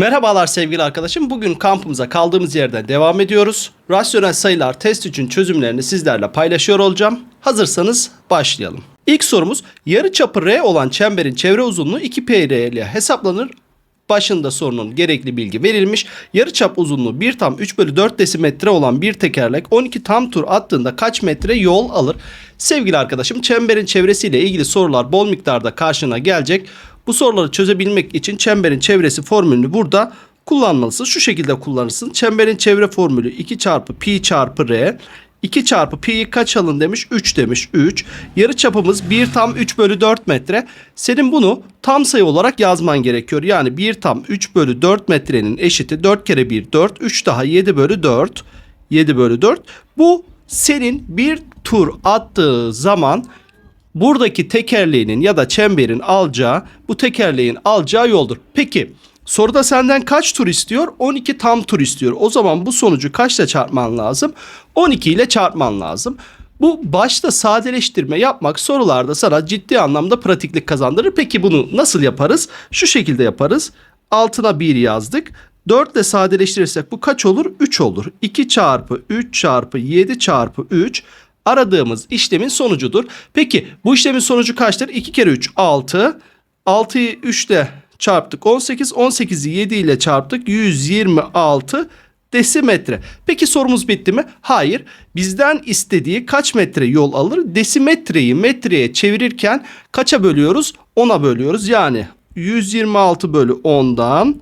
Merhabalar sevgili arkadaşım. Bugün kampımıza kaldığımız yerden devam ediyoruz. Rasyonel sayılar test için çözümlerini sizlerle paylaşıyor olacağım. Hazırsanız başlayalım. İlk sorumuz yarı çapı R olan çemberin çevre uzunluğu 2πr ile hesaplanır. Başında sorunun gerekli bilgi verilmiş. Yarıçap uzunluğu 1 tam 3 bölü 4 desimetre olan bir tekerlek 12 tam tur attığında kaç metre yol alır? Sevgili arkadaşım çemberin çevresiyle ilgili sorular bol miktarda karşına gelecek. Bu soruları çözebilmek için çemberin çevresi formülünü burada kullanmalısın. Şu şekilde kullanırsın. Çemberin çevre formülü 2 çarpı pi çarpı r. 2 çarpı pi'yi kaç alın demiş? 3 demiş. 3. Yarı çapımız 1 tam 3 bölü 4 metre. Senin bunu tam sayı olarak yazman gerekiyor. Yani 1 tam 3 bölü 4 metrenin eşiti 4 kere 1 4. 3 daha 7 bölü 4. 7 bölü 4. Bu senin bir tur attığı zaman buradaki tekerleğinin ya da çemberin alacağı bu tekerleğin alacağı yoldur. Peki soruda senden kaç tur istiyor? 12 tam tur istiyor. O zaman bu sonucu kaçla çarpman lazım? 12 ile çarpman lazım. Bu başta sadeleştirme yapmak sorularda sana ciddi anlamda pratiklik kazandırır. Peki bunu nasıl yaparız? Şu şekilde yaparız. Altına 1 yazdık. 4 ile sadeleştirirsek bu kaç olur? 3 olur. 2 çarpı 3 çarpı 7 çarpı 3 aradığımız işlemin sonucudur. Peki bu işlemin sonucu kaçtır? 2 kere 3 6. 6'yı 3 ile çarptık 18. 18'i 7 ile çarptık 126 desimetre. Peki sorumuz bitti mi? Hayır. Bizden istediği kaç metre yol alır? Desimetreyi metreye çevirirken kaça bölüyoruz? 10'a bölüyoruz. Yani 126 bölü 10'dan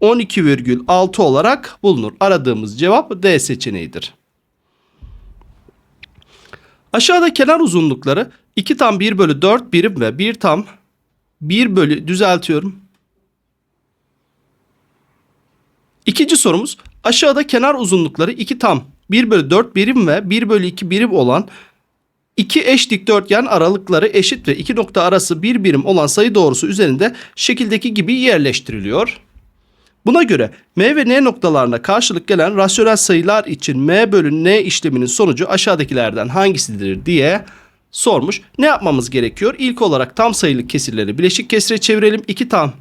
12,6 olarak bulunur. Aradığımız cevap D seçeneğidir. Aşağıda kenar uzunlukları 2 tam 1 bölü 4 birim ve 1 tam 1 bölü düzeltiyorum. İkinci sorumuz aşağıda kenar uzunlukları 2 tam 1 bölü 4 birim ve 1 bölü 2 birim olan iki eş dikdörtgen aralıkları eşit ve iki nokta arası bir birim olan sayı doğrusu üzerinde şekildeki gibi yerleştiriliyor. Buna göre M ve N noktalarına karşılık gelen rasyonel sayılar için M bölü N işleminin sonucu aşağıdakilerden hangisidir diye sormuş. Ne yapmamız gerekiyor? İlk olarak tam sayılı kesirleri bileşik kesire çevirelim. 2 tam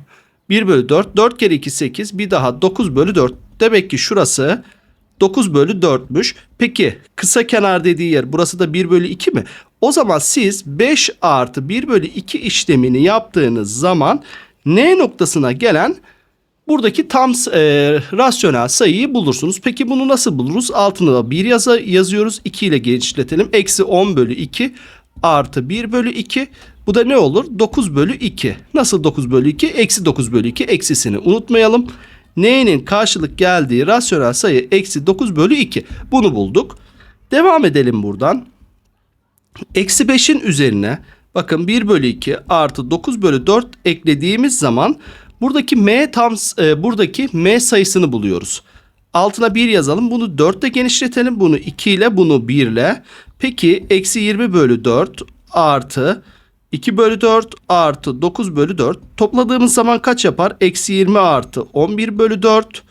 1 bölü 4. 4 kere 2 8. Bir daha 9 bölü 4. Demek ki şurası 9 bölü 4'müş. Peki kısa kenar dediği yer burası da 1 bölü 2 mi? O zaman siz 5 artı 1 bölü 2 işlemini yaptığınız zaman N noktasına gelen buradaki tam e, rasyonel sayıyı bulursunuz. Peki bunu nasıl buluruz? Altına da 1 yaza, yazıyoruz. 2 ile genişletelim. Eksi 10 bölü 2 artı 1 bölü 2. Bu da ne olur? 9 bölü 2. Nasıl 9 bölü 2? Eksi 9 bölü 2 eksisini unutmayalım. N'nin karşılık geldiği rasyonel sayı eksi 9 bölü 2. Bunu bulduk. Devam edelim buradan. Eksi 5'in üzerine bakın 1 bölü 2 artı 9 bölü 4 eklediğimiz zaman buradaki m tam e, buradaki m sayısını buluyoruz. Altına 1 yazalım. Bunu 4 ile genişletelim. Bunu 2 ile bunu 1 ile. Peki eksi 20 bölü 4 artı 2 bölü 4 artı 9 bölü 4 topladığımız zaman kaç yapar? Eksi 20 artı 11 bölü 4.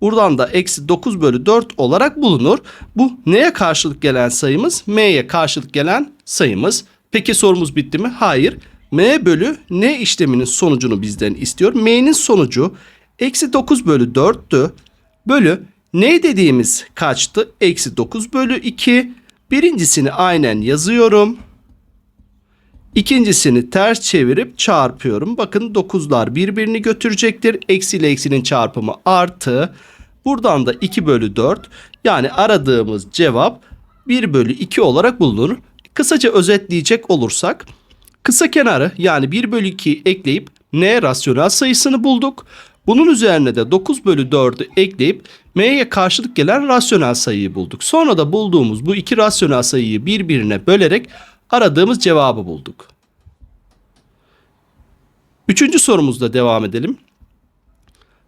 Buradan da eksi 9 bölü 4 olarak bulunur. Bu neye karşılık gelen sayımız? M'ye karşılık gelen sayımız. Peki sorumuz bitti mi? Hayır. M bölü N işleminin sonucunu bizden istiyor. M'nin sonucu eksi 9 bölü 4'tü. Bölü N dediğimiz kaçtı? Eksi 9 bölü 2. Birincisini aynen yazıyorum. İkincisini ters çevirip çarpıyorum. Bakın 9'lar birbirini götürecektir. Eksi ile eksinin çarpımı artı. Buradan da 2 bölü 4. Yani aradığımız cevap 1 bölü 2 olarak bulunur. Kısaca özetleyecek olursak kısa kenarı yani 1 bölü 2 ekleyip n rasyonel sayısını bulduk. Bunun üzerine de 9 bölü 4'ü ekleyip m'ye karşılık gelen rasyonel sayıyı bulduk. Sonra da bulduğumuz bu iki rasyonel sayıyı birbirine bölerek aradığımız cevabı bulduk. Üçüncü sorumuzda devam edelim.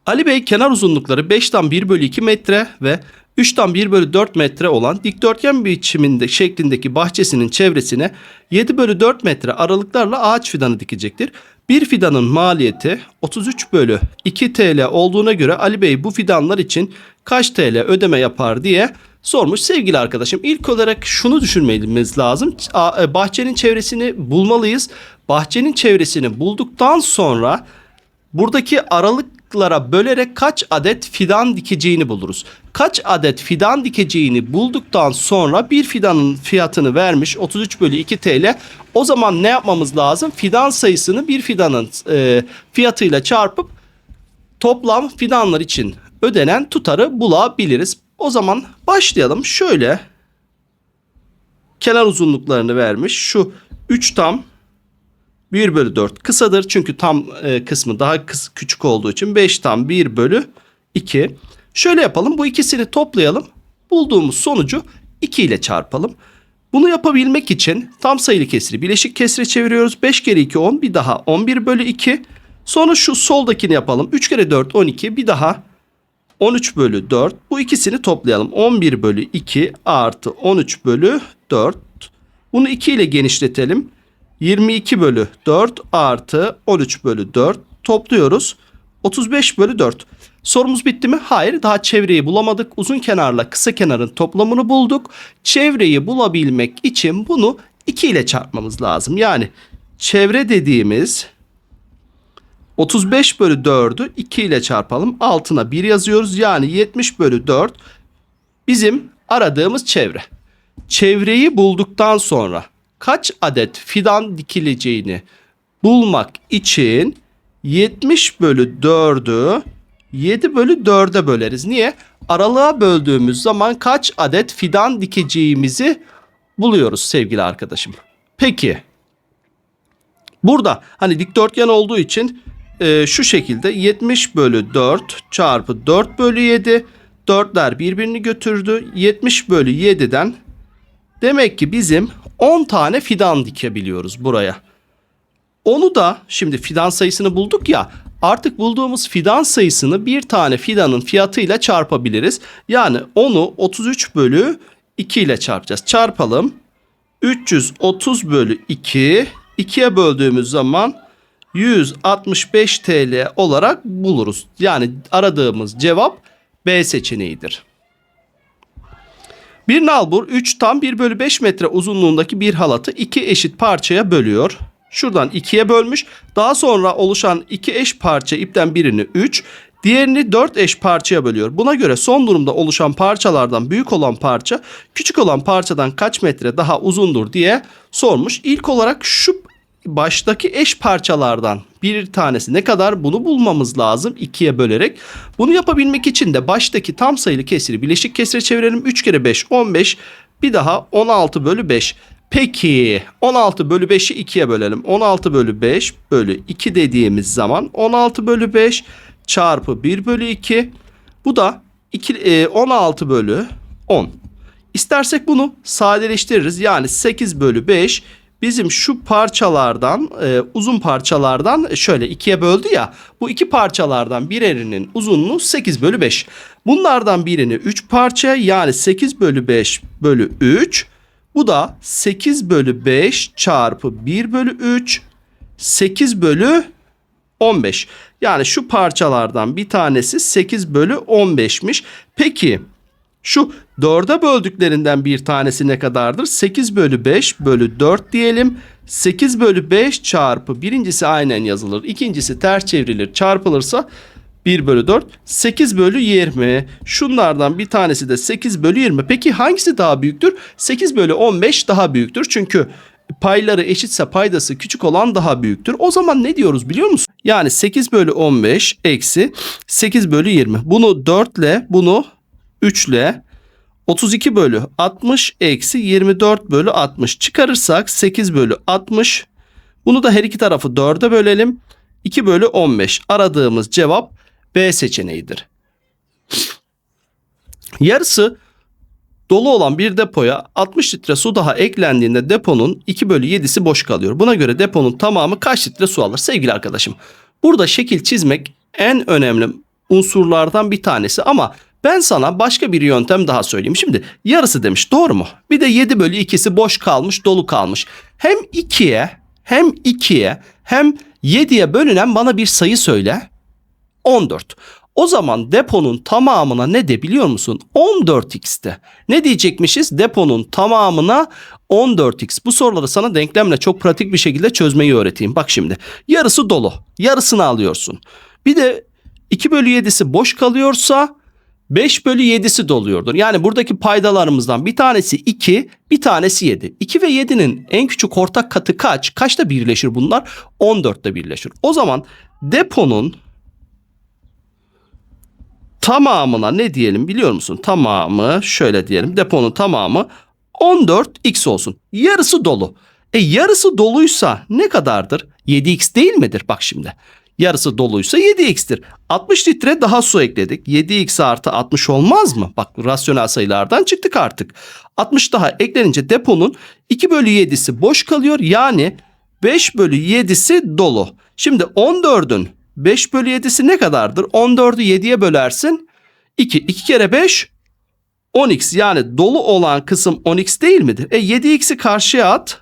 Ali Bey kenar uzunlukları 5'ten 1 bölü 2 metre ve 3'ten 1 bölü 4 metre olan dikdörtgen biçiminde şeklindeki bahçesinin çevresine 7 bölü 4 metre aralıklarla ağaç fidanı dikecektir. Bir fidanın maliyeti 33 bölü 2 TL olduğuna göre Ali Bey bu fidanlar için kaç TL ödeme yapar diye sormuş. Sevgili arkadaşım ilk olarak şunu düşünmemiz lazım. E, Bahçenin çevresini bulmalıyız. Bahçenin çevresini bulduktan sonra buradaki aralık aralıklara bölerek kaç adet fidan dikeceğini buluruz. Kaç adet fidan dikeceğini bulduktan sonra bir fidanın fiyatını vermiş 33 bölü 2 TL. O zaman ne yapmamız lazım? Fidan sayısını bir fidanın e, fiyatıyla çarpıp toplam fidanlar için ödenen tutarı bulabiliriz. O zaman başlayalım. Şöyle kenar uzunluklarını vermiş. Şu 3 tam 1 bölü 4 kısadır. Çünkü tam e, kısmı daha kıs, küçük olduğu için 5 tam 1 bölü 2. Şöyle yapalım. Bu ikisini toplayalım. Bulduğumuz sonucu 2 ile çarpalım. Bunu yapabilmek için tam sayılı kesri bileşik kesre çeviriyoruz. 5 kere 2 10 bir daha 11 bölü 2. Sonra şu soldakini yapalım. 3 kere 4 12 bir daha 13 bölü 4. Bu ikisini toplayalım. 11 bölü 2 artı 13 bölü 4. Bunu 2 ile genişletelim. 22 bölü 4 artı 13 bölü 4 topluyoruz. 35 bölü 4. Sorumuz bitti mi? Hayır daha çevreyi bulamadık. Uzun kenarla kısa kenarın toplamını bulduk. Çevreyi bulabilmek için bunu 2 ile çarpmamız lazım. Yani çevre dediğimiz 35 bölü 4'ü 2 ile çarpalım. Altına 1 yazıyoruz. Yani 70 bölü 4 bizim aradığımız çevre. Çevreyi bulduktan sonra kaç adet fidan dikileceğini bulmak için 70 bölü 4'ü 7 bölü 4'e böleriz. Niye? Aralığa böldüğümüz zaman kaç adet fidan dikeceğimizi buluyoruz sevgili arkadaşım. Peki burada hani dikdörtgen olduğu için e, şu şekilde 70 bölü 4 çarpı 4 bölü 7 4'ler birbirini götürdü. 70 bölü 7'den demek ki bizim 10 tane fidan dikebiliyoruz buraya. Onu da şimdi fidan sayısını bulduk ya artık bulduğumuz fidan sayısını bir tane fidanın fiyatıyla çarpabiliriz. Yani onu 33 bölü 2 ile çarpacağız. Çarpalım. 330 bölü 2 2'ye böldüğümüz zaman 165 TL olarak buluruz. Yani aradığımız cevap B seçeneğidir. Bir nalbur 3 tam 1 bölü 5 metre uzunluğundaki bir halatı iki eşit parçaya bölüyor. Şuradan ikiye bölmüş. Daha sonra oluşan iki eş parça ipten birini 3, diğerini 4 eş parçaya bölüyor. Buna göre son durumda oluşan parçalardan büyük olan parça küçük olan parçadan kaç metre daha uzundur diye sormuş. İlk olarak şu baştaki eş parçalardan bir tanesi ne kadar bunu bulmamız lazım ikiye bölerek. Bunu yapabilmek için de baştaki tam sayılı kesiri bileşik kesire çevirelim. 3 kere 5 15 bir daha 16 bölü 5. Peki 16 bölü 5'i 2'ye bölelim. 16 bölü 5 bölü 2 dediğimiz zaman 16 bölü 5 çarpı 1 bölü 2. Bu da 2, 16 bölü 10. İstersek bunu sadeleştiririz. Yani 8 bölü 5 bizim şu parçalardan e, uzun parçalardan şöyle ikiye böldü ya bu iki parçalardan birerinin uzunluğu 8 bölü 5. Bunlardan birini 3 parçaya yani 8 bölü 5 bölü 3 bu da 8 bölü 5 çarpı 1 bölü 3 8 bölü 15. Yani şu parçalardan bir tanesi 8 bölü 15'miş. Peki şu 4'e böldüklerinden bir tanesi ne kadardır? 8 bölü 5 bölü 4 diyelim. 8 bölü 5 çarpı birincisi aynen yazılır. ikincisi ters çevrilir çarpılırsa 1 bölü 4 8 bölü 20. Şunlardan bir tanesi de 8 bölü 20. Peki hangisi daha büyüktür? 8 bölü 15 daha büyüktür. Çünkü payları eşitse paydası küçük olan daha büyüktür. O zaman ne diyoruz biliyor musun? Yani 8 bölü 15 eksi 8 bölü 20. Bunu 4 ile bunu 3 ile 32 bölü 60 eksi 24 bölü 60 çıkarırsak 8 bölü 60. Bunu da her iki tarafı 4'e bölelim. 2 bölü 15 aradığımız cevap B seçeneğidir. Yarısı dolu olan bir depoya 60 litre su daha eklendiğinde deponun 2 bölü 7'si boş kalıyor. Buna göre deponun tamamı kaç litre su alır sevgili arkadaşım? Burada şekil çizmek en önemli unsurlardan bir tanesi ama ben sana başka bir yöntem daha söyleyeyim. Şimdi yarısı demiş doğru mu? Bir de 7 bölü 2'si boş kalmış dolu kalmış. Hem 2'ye hem 2'ye hem 7'ye bölünen bana bir sayı söyle. 14. O zaman deponun tamamına ne de biliyor musun? 14x'te. Ne diyecekmişiz? Deponun tamamına 14x. Bu soruları sana denklemle çok pratik bir şekilde çözmeyi öğreteyim. Bak şimdi. Yarısı dolu. Yarısını alıyorsun. Bir de 2 bölü 7'si boş kalıyorsa 5 bölü 7'si doluyordur. Yani buradaki paydalarımızdan bir tanesi 2, bir tanesi 7. 2 ve 7'nin en küçük ortak katı kaç? Kaçta birleşir bunlar? 14'te birleşir. O zaman deponun tamamına ne diyelim biliyor musun? Tamamı şöyle diyelim. Deponun tamamı 14x olsun. Yarısı dolu. E yarısı doluysa ne kadardır? 7x değil midir? Bak şimdi. Yarısı doluysa 7x'tir. 60 litre daha su ekledik. 7x artı 60 olmaz mı? Bak rasyonel sayılardan çıktık artık. 60 daha eklenince deponun 2 bölü 7'si boş kalıyor. Yani 5 bölü 7'si dolu. Şimdi 14'ün 5 bölü 7'si ne kadardır? 14'ü 7'ye bölersin. 2. 2 kere 5 10x yani dolu olan kısım 10x değil midir? E 7x'i karşıya at.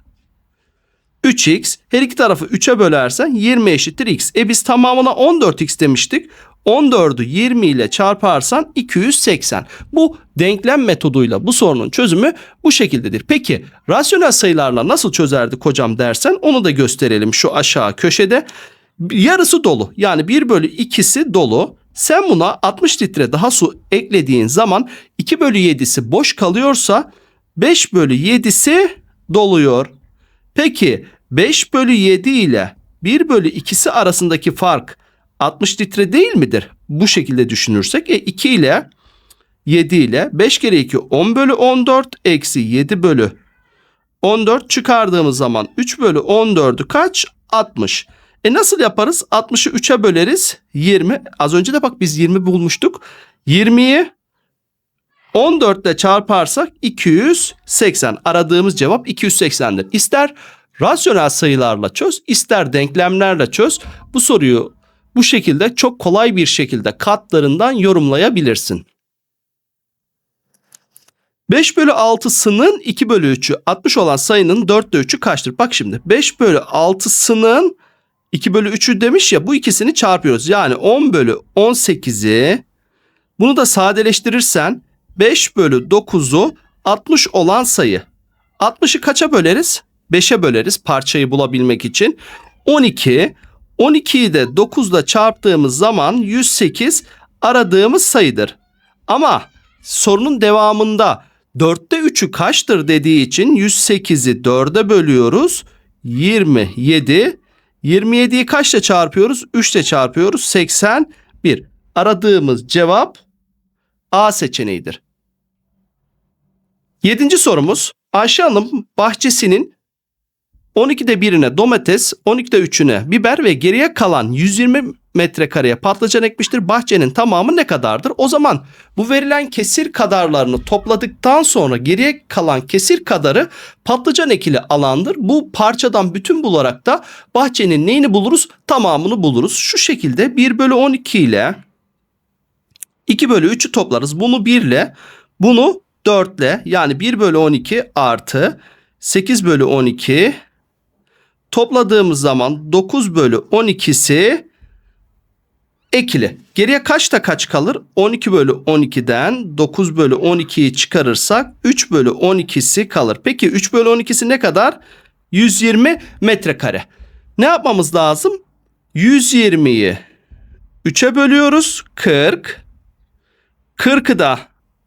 3x her iki tarafı 3'e bölersen 20 eşittir x. E biz tamamına 14x demiştik. 14'ü 20 ile çarparsan 280. Bu denklem metoduyla bu sorunun çözümü bu şekildedir. Peki rasyonel sayılarla nasıl çözerdik hocam dersen onu da gösterelim şu aşağı köşede. Yarısı dolu yani 1 bölü 2'si dolu. Sen buna 60 litre daha su eklediğin zaman 2 bölü 7'si boş kalıyorsa 5 bölü 7'si doluyor. Peki 5 bölü 7 ile 1 bölü 2'si arasındaki fark 60 litre değil midir? Bu şekilde düşünürsek e 2 ile 7 ile 5 kere 2 10 bölü 14 eksi 7 bölü 14 çıkardığımız zaman 3 bölü 14'ü kaç? 60. E nasıl yaparız? 60'ı 3'e böleriz. 20. Az önce de bak biz 20 bulmuştuk. 20'yi 14 ile çarparsak 280. Aradığımız cevap 280'dir. İster rasyonel sayılarla çöz, ister denklemlerle çöz. Bu soruyu bu şekilde çok kolay bir şekilde katlarından yorumlayabilirsin. 5 bölü 6'sının 2 bölü 3'ü 60 olan sayının 4'te 3'ü kaçtır? Bak şimdi 5 bölü 6'sının 2 bölü 3'ü demiş ya bu ikisini çarpıyoruz. Yani 10 bölü 18'i bunu da sadeleştirirsen 5 bölü 9'u 60 olan sayı. 60'ı kaça böleriz? 5'e böleriz parçayı bulabilmek için. 12. 12'yi de 9 ile çarptığımız zaman 108 aradığımız sayıdır. Ama sorunun devamında 4'te 3'ü kaçtır dediği için 108'i 4'e bölüyoruz. 27. 27'yi kaçla çarpıyoruz? 3 ile çarpıyoruz. 81. Aradığımız cevap A seçeneğidir. Yedinci sorumuz Ayşe Hanım bahçesinin 12'de birine domates, 12'de 3'üne biber ve geriye kalan 120 metrekareye patlıcan ekmiştir. Bahçenin tamamı ne kadardır? O zaman bu verilen kesir kadarlarını topladıktan sonra geriye kalan kesir kadarı patlıcan ekili alandır. Bu parçadan bütün bularak da bahçenin neyini buluruz? Tamamını buluruz. Şu şekilde 1 bölü 12 ile 2 bölü 3'ü toplarız. Bunu 1 ile bunu 4 ile yani 1 bölü 12 artı 8 bölü 12 topladığımız zaman 9 bölü 12'si ekili. Geriye kaçta kaç kalır? 12 bölü 12'den 9 bölü 12'yi çıkarırsak 3 bölü 12'si kalır. Peki 3 bölü 12'si ne kadar? 120 metrekare. Ne yapmamız lazım? 120'yi 3'e bölüyoruz. 40. 40'ı da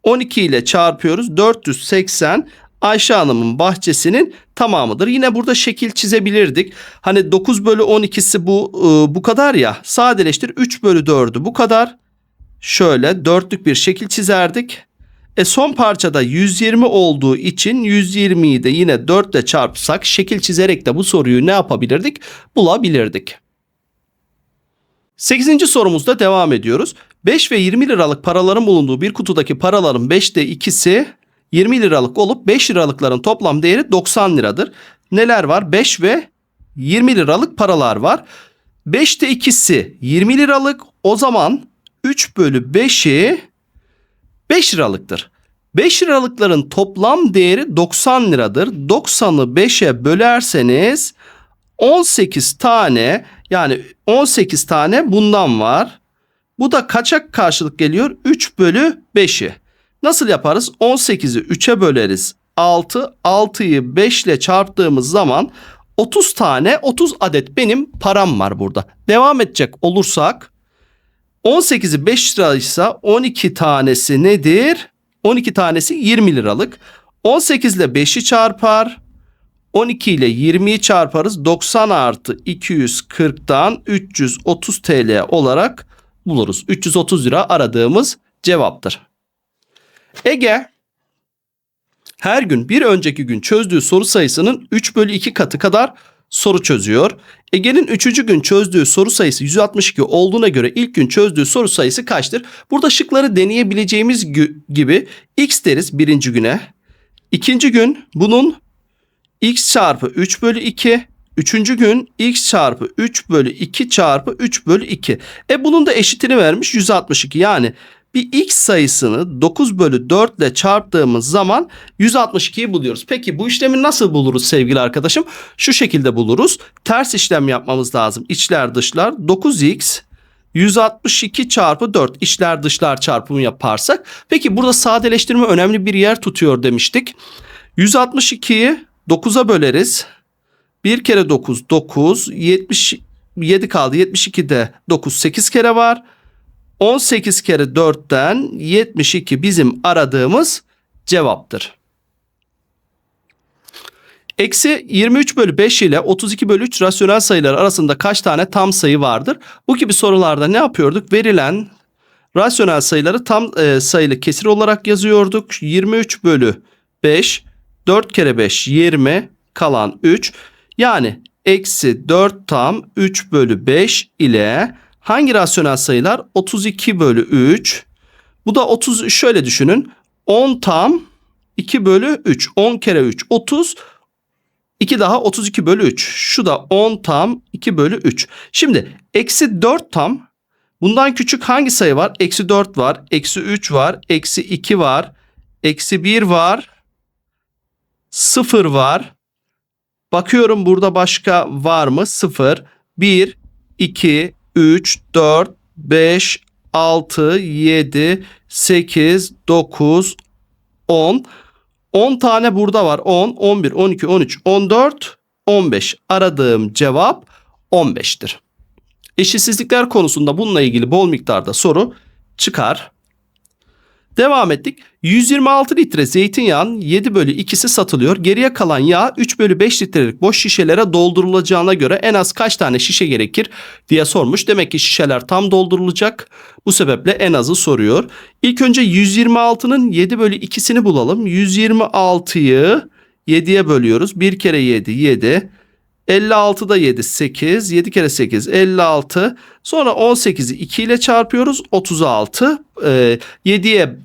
12 ile çarpıyoruz. 480 Ayşe Hanım'ın bahçesinin tamamıdır. Yine burada şekil çizebilirdik. Hani 9 bölü 12'si bu e, bu kadar ya. Sadeleştir 3 bölü 4'ü bu kadar. Şöyle dörtlük bir şekil çizerdik. E son parçada 120 olduğu için 120'yi de yine 4 ile çarpsak şekil çizerek de bu soruyu ne yapabilirdik? Bulabilirdik. 8. sorumuzda devam ediyoruz. 5 ve 20 liralık paraların bulunduğu bir kutudaki paraların 5'te ikisi 20 liralık olup 5 liralıkların toplam değeri 90 liradır. Neler var? 5 ve 20 liralık paralar var. 5'te ikisi 20 liralık o zaman 3 bölü 5'i 5 liralıktır. 5 liralıkların toplam değeri 90 liradır. 90'ı 5'e bölerseniz 18 tane yani 18 tane bundan var. Bu da kaça karşılık geliyor? 3 bölü 5'i. Nasıl yaparız? 18'i 3'e böleriz. 6, 6'yı 5 ile çarptığımız zaman 30 tane 30 adet benim param var burada. Devam edecek olursak 18'i 5 liraysa 12 tanesi nedir? 12 tanesi 20 liralık. 18 ile 5'i çarpar. 12 ile 20'yi çarparız. 90 artı 240'dan 330 TL olarak buluruz. 330 lira aradığımız cevaptır. Ege her gün bir önceki gün çözdüğü soru sayısının 3 bölü 2 katı kadar soru çözüyor. Ege'nin 3. gün çözdüğü soru sayısı 162 olduğuna göre ilk gün çözdüğü soru sayısı kaçtır? Burada şıkları deneyebileceğimiz gibi x deriz birinci güne. İkinci gün bunun x çarpı 3 bölü 2. Üçüncü gün x çarpı 3 bölü 2 çarpı 3 bölü 2. E bunun da eşitini vermiş 162 yani bir x sayısını 9 bölü 4 ile çarptığımız zaman 162'yi buluyoruz. Peki bu işlemi nasıl buluruz sevgili arkadaşım? Şu şekilde buluruz. Ters işlem yapmamız lazım. İçler dışlar 9x 162 çarpı 4 içler dışlar çarpımı yaparsak. Peki burada sadeleştirme önemli bir yer tutuyor demiştik. 162'yi 9'a böleriz. 1 kere 9 9 77 kaldı. 72'de 9 8 kere var. 18 kere 4'ten 72 bizim aradığımız cevaptır. Eksi 23 bölü 5 ile 32 bölü 3 rasyonel sayılar arasında kaç tane tam sayı vardır? Bu gibi sorularda ne yapıyorduk? Verilen rasyonel sayıları tam e, sayılı kesir olarak yazıyorduk. 23 bölü 5, 4 kere 5 20 kalan 3. Yani eksi 4 tam 3 bölü 5 ile Hangi rasyonel sayılar? 32 bölü 3. Bu da 30 şöyle düşünün. 10 tam 2 bölü 3. 10 kere 3 30. 2 daha 32 bölü 3. Şu da 10 tam 2 bölü 3. Şimdi eksi 4 tam. Bundan küçük hangi sayı var? Eksi 4 var. Eksi 3 var. Eksi 2 var. Eksi 1 var. 0 var. Bakıyorum burada başka var mı? 0, 1, 2, 3, 4, 5, 6, 7, 8, 9, 10. 10 tane burada var. 10, 11, 12, 13, 14, 15. Aradığım cevap 15'tir. Eşitsizlikler konusunda bununla ilgili bol miktarda soru çıkar. Devam ettik. 126 litre zeytinyağın 7 bölü 2'si satılıyor. Geriye kalan yağ 3 bölü 5 litrelik boş şişelere doldurulacağına göre en az kaç tane şişe gerekir diye sormuş. Demek ki şişeler tam doldurulacak. Bu sebeple en azı soruyor. İlk önce 126'nın 7 bölü 2'sini bulalım. 126'yı 7'ye bölüyoruz. 1 kere 7 7. 56'da 7 8. 7 kere 8 56. Sonra 18'i 2 ile çarpıyoruz. 36. Ee, 7'ye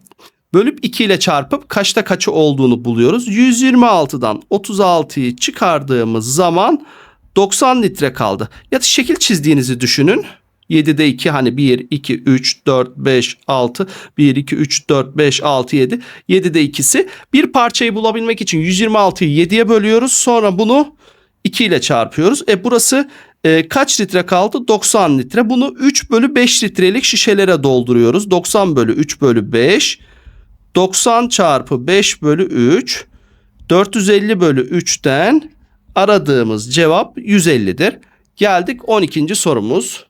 bölüp 2 ile çarpıp kaçta kaçı olduğunu buluyoruz. 126'dan 36'yı çıkardığımız zaman 90 litre kaldı. Ya da şekil çizdiğinizi düşünün. 7'de 2 hani 1, 2, 3, 4, 5, 6, 1, 2, 3, 4, 5, 6, 7. 7'de ikisi. Bir parçayı bulabilmek için 126'yı 7'ye bölüyoruz. Sonra bunu 2 ile çarpıyoruz. E burası e, kaç litre kaldı? 90 litre. Bunu 3 bölü 5 litrelik şişelere dolduruyoruz. 90 bölü 3 bölü 5. 90 çarpı 5 bölü 3. 450 bölü 3'ten aradığımız cevap 150'dir. Geldik 12. sorumuz.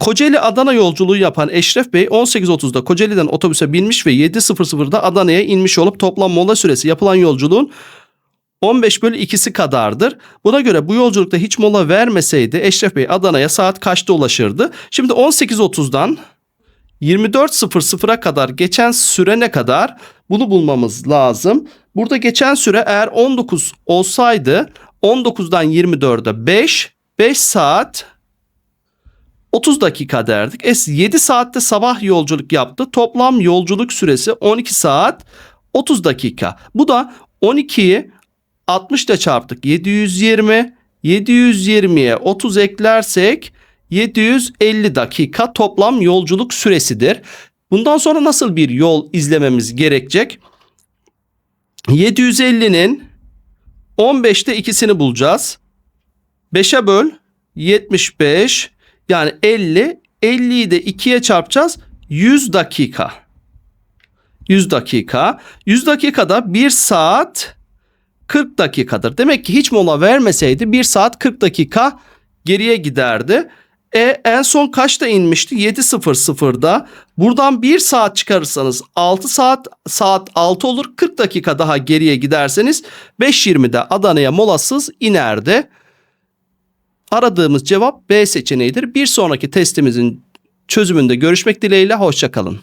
Kocaeli Adana yolculuğu yapan Eşref Bey 18.30'da Kocaeli'den otobüse binmiş ve 7.00'da Adana'ya inmiş olup toplam mola süresi yapılan yolculuğun 15 bölü 2'si kadardır. Buna göre bu yolculukta hiç mola vermeseydi Eşref Bey Adana'ya saat kaçta ulaşırdı? Şimdi 18.30'dan 24.00'a kadar geçen süre ne kadar? Bunu bulmamız lazım. Burada geçen süre eğer 19 olsaydı 19'dan 24'e 5, 5 saat 30 dakika derdik. Es 7 saatte sabah yolculuk yaptı. Toplam yolculuk süresi 12 saat 30 dakika. Bu da 12'yi 60 ile çarptık 720. 720'ye 30 eklersek 750 dakika toplam yolculuk süresidir. Bundan sonra nasıl bir yol izlememiz gerekecek? 750'nin 15'te ikisini bulacağız. 5'e böl 75 yani 50. 50'yi de 2'ye çarpacağız. 100 dakika. 100 dakika. 100 dakikada 1 saat 40 dakikadır. Demek ki hiç mola vermeseydi 1 saat 40 dakika geriye giderdi. E en son kaçta inmişti? 7.00'da. Buradan 1 saat çıkarırsanız 6 saat saat 6 olur. 40 dakika daha geriye giderseniz 5.20'de Adana'ya molasız inerdi. Aradığımız cevap B seçeneğidir. Bir sonraki testimizin çözümünde görüşmek dileğiyle hoşçakalın.